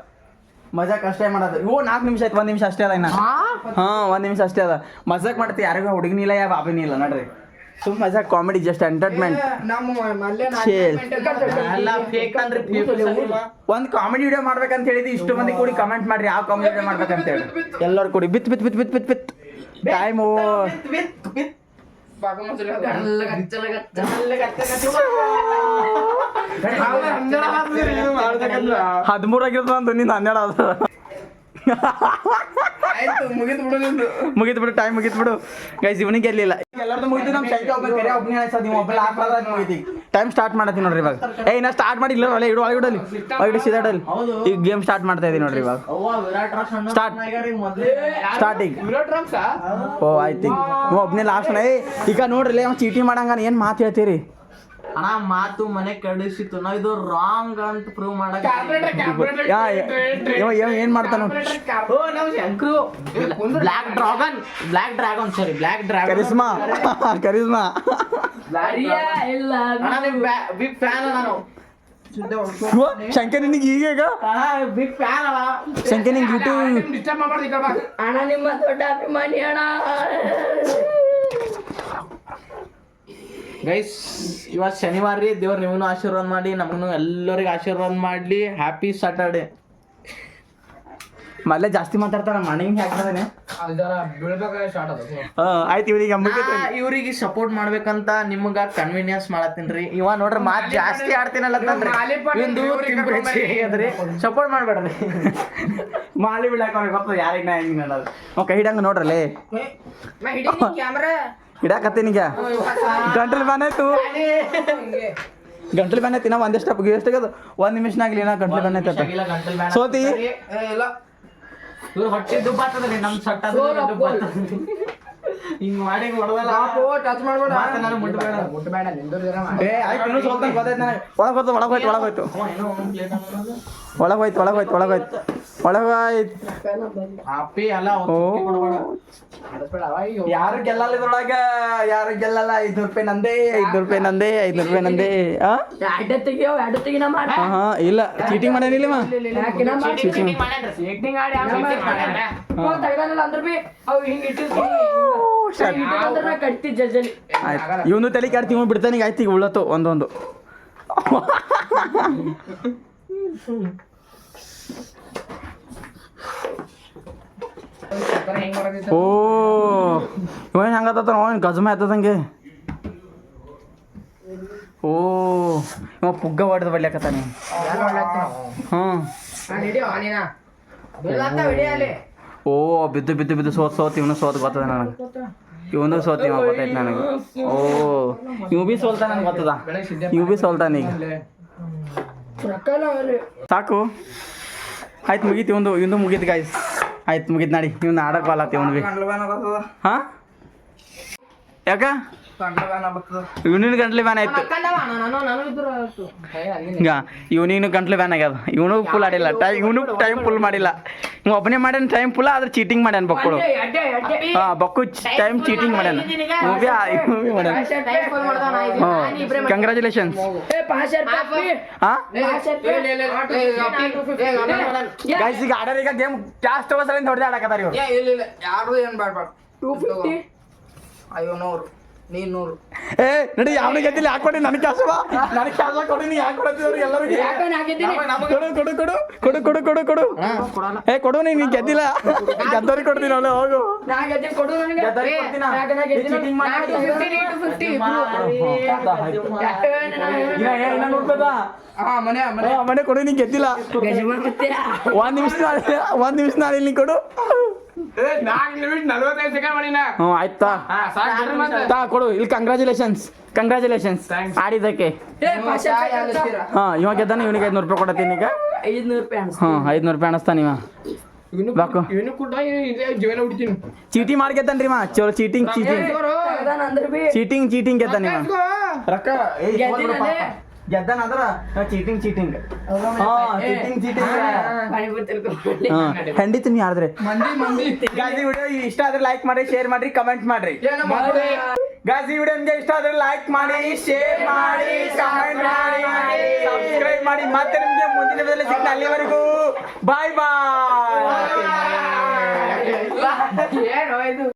ಮಜಾಕ್ ಅಷ್ಟೇ ಮಾಡೋದು ಇವು ನಾಲ್ಕು ನಿಮಿಷ ಆಯ್ತು ಒಂದ್ ನಿಮಿಷ ಅಷ್ಟೇ ಅದ ಇನ್ನ. ಹಾ. ಒಂದು ನಿಮಿಷ ಅಷ್ಟೇ ಅದ. ಮಜಾಕ್ ಮಾಡ್ತಿ ಯಾರಿಗೂ ಹುಡುಗಿನಿಲ್ಲ ಯಾವ ಬಾಬಿನೂ ಇಲ್ಲ. ನೋಡ್ರಿ. ಸುಮ್ ಮಜಾಕ್ ಕಾಮಿಡಿ ಜಸ್ಟ್ ಎಂಟರ್ಟೈನ್ಮೆಂಟ್ ಒಂದ್ ಮಲ್ಲೆ Chill. ಎಲ್ಲ ಫೇಕ್ ಅಂದ್ರೆ fake ಅಲ್ಲ. ಒಂದು ಕಾಮಿಡಿ ವಿಡಿಯೋ ಮಾಡ್ಬೇಕಂತ ಹೇಳಿದ್ವಿ ಇಷ್ಟು ಮಂದಿ ಕೂಡಿ ಕಮೆಂಟ್ ಮಾಡ್ರಿ ಯಾವ ಕಾಮಿಡಿ ವಿಡಿಯೋ ಮಾಡ್ಬೇಕಂತ ಹೇಳಿ. ಎಲ್ಲರೂ ಕೂಡಿ ಬಿತ್ ಬಿತ್ ಬಿತ್ ಬಿತ್ ಬಿತ್ ಟೈಮ್ ಟೈಮು. ಹದಿಮೂರು ಆಗಿರ್ತದ ಅಂತ ನಿನ್ನ ಹನ್ನೆರಡು ಅದ ಆಯ್ತು ಮುಗಿದ್ ಬಿಡು ನಿಂದು ಮುಗಿತು ಬಿಡು ಟೈಮ್ ಮುಗಿತು ಬಿಡು ಗೈಸ್ ಇವನಿಗೆ ಗೆಲ್ಲಿಲ್ಲ ಎಲ್ಲರದು ಮುಗಿತು ನಮ್ಮ ಶಂಕಿ ಒಬ್ಬ ಕರೆ ಒಬ್ಬನೇ ಅನ್ಸದ ನೀವು ಒಬ್ಬ ಲಾಸ್ಟ್ ಆದ್ರೆ ಮುಗಿತಿ ಟೈಮ್ ಸ್ಟಾರ್ಟ್ ಮಾಡತ್ತೀನಿ ನೋಡ್ರಿ ಇವಾಗ. ಏ ಇನ್ನ ಸ್ಟಾರ್ಟ್ ಮಾಡಿಲ್ಲ ಒಳ್ಳೆ ಇಡು ಒಳಗೆ ಇಡಲಿ ಸಿದಾಡಲಿ ಈಗ ಗೇಮ್ ಸ್ಟಾರ್ಟ್ ಮಾಡ್ತಾ ಇದೀನಿ ನೋಡ್ರಿ ಇವಾಗ. ಸ್ಟಾರ್ಟ್ ಸ್ಟಾರ್ಟಿಂಗ್ ಓ ಆಯ್ತು. ಈಗ ಒಬ್ಬನೇ ಲಾಸ್ಟ್ ಏ ಈಗ ನೋಡ್ರಿ ಅವ್ನು ಚೀಟಿ ಮಾಡಂಗ ಏನು ಮಾತು ಹೇಳ್ತೀರಿ? ಅಣ್ಣ ಮಾತು ಮನೆ ಕಡಿಸಿತ್ತು. ನಾವ್ ಇದು ರಾಂಗ್ ಅಂತ ಪ್ರೂವ್ ಮಾಡಕ್ ಯಾ ಏನು ಮಾಡ್ತಾನ? ಓ ನಾವು Shankru. Black dragon black dragon sorry black dragon charisma charisma ಇಲ್ಲ ಬಿಗ್ ಫ್ಯಾನ್ ನಾನು ಶಂಕರ್ ನಿನಗೆ ಈಗ ಈಗ? ಬಿಗ್ ಫ್ಯಾನ್ ಅವ. ಶಂಕರ್ ನಿಂಗೆ ಯೂಟ್ಯೂಬ್. ಅಣ್ಣ ನಿಮ್ಮ ದೊಡ್ಡ ಅಭಿಮಾನಿ ಅಣ್ಣ. ಗೈಸ್ ಇವತ್ತು ಶನಿವಾರ ರೀ ದೇವ್ರು ನಿಮಗೂ ಆಶೀರ್ವಾದ ಮಾಡಿ ನಮಗೂ ಎಲ್ಲರಿಗೂ ಆಶೀರ್ವಾದ ಮಾಡ್ಲಿ. ಹ್ಯಾಪಿ ಸ್ಯಾಟರ್ಡೆ ಮಲ್ಲೆ ಜಾಸ್ತಿ ಮಾತಾಡ್ತಾರ ಮನೆಗೆ ಹಾಕ್ತಾನೆ ಆಯ್ತು ಇವರಿಗೆ ಇವರಿಗೆ ಇವ್ರಿಗೆ ಸಪೋರ್ಟ್ ಮಾಡ್ಬೇಕಂತ ನಿಮ್ಗ ಕನ್ವೀನಿಯನ್ಸ್ ಮಾಡತ್ತೀನ್ರಿ ಇವ ನೋಡ್ರಿ ಮಾತ್ ಜಾಸ್ತಿ ಆಡ್ತೀನಲ್ಲ ಸಪೋರ್ಟ್ ಮಾಡ್ಬೇಡ್ರಿ. ಮಾಲಿ ಬಿಡಾಕ ಯಾರಿಗೆ ನಾ ಹೆಂಗ್ ಕೈ ಹಿಡಂಗ ನೋಡ್ರಲ್ಲೇ ನಾ ಹಿಡೀನಿ ಕ್ಯಾಮ್ರಾ ಹಿಡಾಕತ್ತೀನಿಗ ಈಗ. ಗಂಟಲ್ ಆಯ್ತು. ಗಂಟಲ್ ಬ್ಯಾನ್ ಆಯ್ತು ನಾ ಒಂದೇ ಸ್ಟೆಪ್ ಎಷ್ಟಾಗದು ಒಂದ್ ನಿಮಿಷನಾಗ್ಲಿ ನಾ ಗಂಟಲ್ ಬ್ಯಾನ್ ಆಯ್ತು ಸೋತಿ. ಏ, ಇಲ್ಲ. ಒಳಗೋಯ್ತು ಒಳಗೋಯ್ತು ಒಳಗೋಯ್ತು ಆಗ್ತದ್ರಿ ನಮ್ ಸಟ್ಟ ದುಬ್ಬ ಆಗ್ತದ. ಹಿಂಗ್ ಮಾಡಿ ಹೊಡೆದಲ್ಲ. ಪಾಪು ಟಚ್ ಮಾಡ್ಬೇಡ. ಮಾತ್ರ ನಾನು ಮುಟ್ಬೇಡ. ಮುಟ್ಬೇಡ ನಿಂದು ಜರ ಏ ಆಯ್ತು ಇನ್ನೂ ಸೋಲ್ತಾನ ಗೊತ್ತಾಯ್ತು ನನಗೆ. ಒಳಗೆ ಹೋಯ್ತು ಒಳಗೆ ಹೋಯ್ತು ಒಳಗೆ ಹೋಯ್ತು. ಒಳಗೆ ಹೋಯ್ತು ಒಳಗೆ ಹೋಯ್ತು ಒಳಗೆ ಹೋಯ್ತು. ಯಾರು ಗೆಲ್ಲಲ್ಲ ಇದ್ರೊಳಗ ಯಾರು ಗೆಲ್ಲಲ್ಲ ಐದ್ನೂರು ರೂಪಾಯಿ ನಂದೇ ಐದ್ನೂರು ರೂಪಾಯಿ ನಂದೇ ಐದ್ನೂರು ರೂಪಾಯಿ ನಂದೇ ಹಾ ಇಲ್ಲ. ಚೀಟಿಂಗ್ ಮಾಡೇನಿಲ್ಲ ಇವನು ತಲೆ ಕಾಡ್ತಿ ಇವ್ನು ಬಿಡ್ತಾನೆ ಈಗ ಆಯ್ತು ಈಗ ಉಳ್ಳತ್ತು ಒಂದೊಂದು. ಓ ಇವನ್ ಹೆಂಗತ್ತ ಅವನ್ ಗಜಮ ಆಯ್ತದಂಗೆ ಓ ಇವ ಪುಗ್ಗ ಹೊಡೆದು ಬರ್ಲಿಕತ್ತಾನೆ? ಹ್ಞೂ. ಓ ಬಿದ್ದು ಬಿದ್ದು ಬಿದ್ದು ಸೋತ್ ಸೋತ್ ಇವನು ಸೋತ್ ಗೊತ್ತದ ನನಗೆ. ಇವನು ಸೋತ್ ಇವ ಗೊತ್ತೈತೆ ನನಗೆ. ಓ ಇವು ಬಿ ಸೋಲ್ತಾನ ನನಗೆ ಗೊತ್ತದ. ಇವು ಬಿ ಸೋಲ್ತಾನ ಈಗ. ಸಾಕು. ಆಯ್ತು ಮುಗೀತಿ ಒಂದು ಇವಂದು ಮುಗೀತು ಗಾಯ್ಸ್ ಆಯ್ತು ಮುಗಿದ್ ನಾಡಿ. ನೀವು ಆಡಕ್ ಬಾಲತ್ತಿ ಇವನು ಬಿ ಹಾ? ಯಾಕ? ಇವನಿನ ಗಂಟ್ಲಿ ಬ್ಯಾನ್ ಆಯ್ತು. ಈಗ ಇವನಿಗೂ ಗಂಟ್ಲು ಬ್ಯಾನ್ ಆಗ್ಯದ. ಇವನು ಫುಲ್ ಆಡಿಲ್ಲ. ಟೈಮ್ ಇವನು ಟೈಮ್ ಫುಲ್ ಮಾಡಿಲ್ಲ. ಒಬ್ಬನೇ ಮಾಡ್ಯಾನ ಟೈಮ್ ಫುಲ್ ಆದ್ರೆ ಚೀಟಿಂಗ್ ಮಾಡ್ಯಾನ ಬಕ್ಕಳು ಅಡ್ಡೆ ಅಡ್ಡೆ ಹಾ ಬಕ್ಕು ಟೈಮ್ ಚೀಟಿಂಗ್ ಮಾಡ್ಯಾನ ಮೂವಿ ಮೂವಿ ಮಾಡ್ಯಾನ ಕಂಗ್ರ್ಯಾಚುಲೇಷನ್ಸ್ ಹಾ ರೂಪಾಯಿ ಗೈಸ್ ಈಗ ಆಡರ್ ಈಗ ಗೇಮ್ ತಗೋಸಲಿಂದ ಹೊಡೆದ ಆಡಕತ್ತಾರ ಇವ್ರು ಏ ಇಲ್ಲ ಇಲ್ಲ ಯಾರು ಏನ್ ಬೇಡ ಬೇಡ ಟೂ ಫಿಫ್ಟಿ ಅಯ್ಯೋ ಏ ನಡಿ ಗೆದ್ದಿಲ್ಲ ಯಾಕೆ ಕೊಡಿ? ನನಗೆ ಕೆಲಸ ನನಗೆ ಕೆಲಸ ಕೊಡಿ ನೀ ಯಾಕೆ ಕೊಡ್ತಿದ್ರು ಎಲ್ಲರಿಗೆ ಕೊಡು ಕೊಡು ಕೊಡು ಕೊಡು ಕೊಡು ಕೊಡು ಕೊಡು. ಏ ಕೊಡು ನೀ ನೀ ಗೆದ್ದಿಲ್ಲ. ಗೆದ್ದವ್ರಿಗೆ ಕೊಡ್ತೀನಿ ಅವಳು ಹೋಗು. ನಾ ಗೆದ್ದೆ ಕೊಡು ನನಗೆ. ಗೆದ್ದವ್ರಿಗೆ ಕೊಡ್ತೀನಾ? ಯಾಕೆ ನಾ ಗೆದ್ದಿಲ್ಲ? ನೀ cheating ಮಾಡಿ. ನಾ 50 to 50 ಯಾಕೆ ನಾ- ಇನ್ನ ಏ- ಇನ್ನ ನೋಡ್ಬೇಕ ಹಾ ಮನೆ ಮನೆ. ಕೊಡು ನೀ ಗೆದ್ದಿಲ್ಲ. ಒಂದ್ ನಿಮಿಷ ನಾಳೆ ಒಂದ್ ನಿಮಿಷ ನಾಳೆ ಇಲ್ಲಿ ಕೊಡು. ಹ್ಞೂ ಆಯ್ತಾ? ತಾ ಕೊಡು ಇಲ್ಲಿ ಕಂಗ್ರಾಚುಲೇಷನ್ಸ್ ಕಂಗ್ರಾಚುಲೇಷನ್ಸ್ ಆಡಿದ್ದಕ್ಕೆ. ಹಾಂ ಇವಾಗ ಗೆದ್ದಾನೆ ಇವನಿಗೆ ಐದ್ನೂರು ರೂಪಾಯಿ ಕೊಡತ್ತೀನಿ ಈಗ. ಐದ್ನೂರು ರೂಪಾಯಿ ಹಾ ಐದ್ನೂರು ರೂಪಾಯಿ ಅನಿಸ್ತಾನ ಇವ. ಇವನು ಬಾಕು. ಇವನು ಕೂಡ ಇದೇ ಜೀವನ ಹುಡ್ತೀನಿ. ಚೀಟಿ ಮಾಡಿ ಗೆದ್ದಾನ್ರಿ ಮಾ ಚಲೋ ಚೀಟಿಂಗ್ ಚೀಟಿಂಗ್ ಚೀಟಿಂಗ್ ಚೀಟಿಂಗ್ ಗೆದ್ದಾನ ಇವ. ರೊಕ್ಕ ಗೆದ್ದಿನಲ್ಲೇ. ಗೆದ್ದಾನ ಅದ್ರ cheating cheating cheating cheating panipuri ತಿಳ್ಕೊಂಡ್ಬಿಡಿ. ಹಾ ಖಂಡಿತ ಆಡಿದ್ರೆ ಮಂದಿ ಮಂದಿ. ಗಾಜಿ ವಿಡಿಯೋ ಇಷ್ಟ ಆದ್ರೆ ಲೈಕ್ ಮಾಡಿ ಶೇರ್ ಮಾಡ್ರಿ. ಕಮೆಂಟ್ ಮಾಡ್ರಿ? ಗಾಜಿ ವಿಡಿಯೋ ನಿಮ್ಗೆ ಇಷ್ಟ ಆದ್ರೆ ಲೈಕ್ ಮಾಡಿ ಶೇರ್ ಮಾಡಿ ಕಮೆಂಟ್ ಮಾಡಿ ಸಬ್ಸ್ಕ್ರೈಬ್ ಮಾಡಿ. ಮತ್ತೆ ನಿಮ್ಗೆ ಮುಂದಿನ ವಿಡಿಯೋದಲ್ಲಿ ಸಿಗ್ತಾ ಅಲ್ಲಿವರೆಗೂ ಬಾಯ್ ಬಾಯ್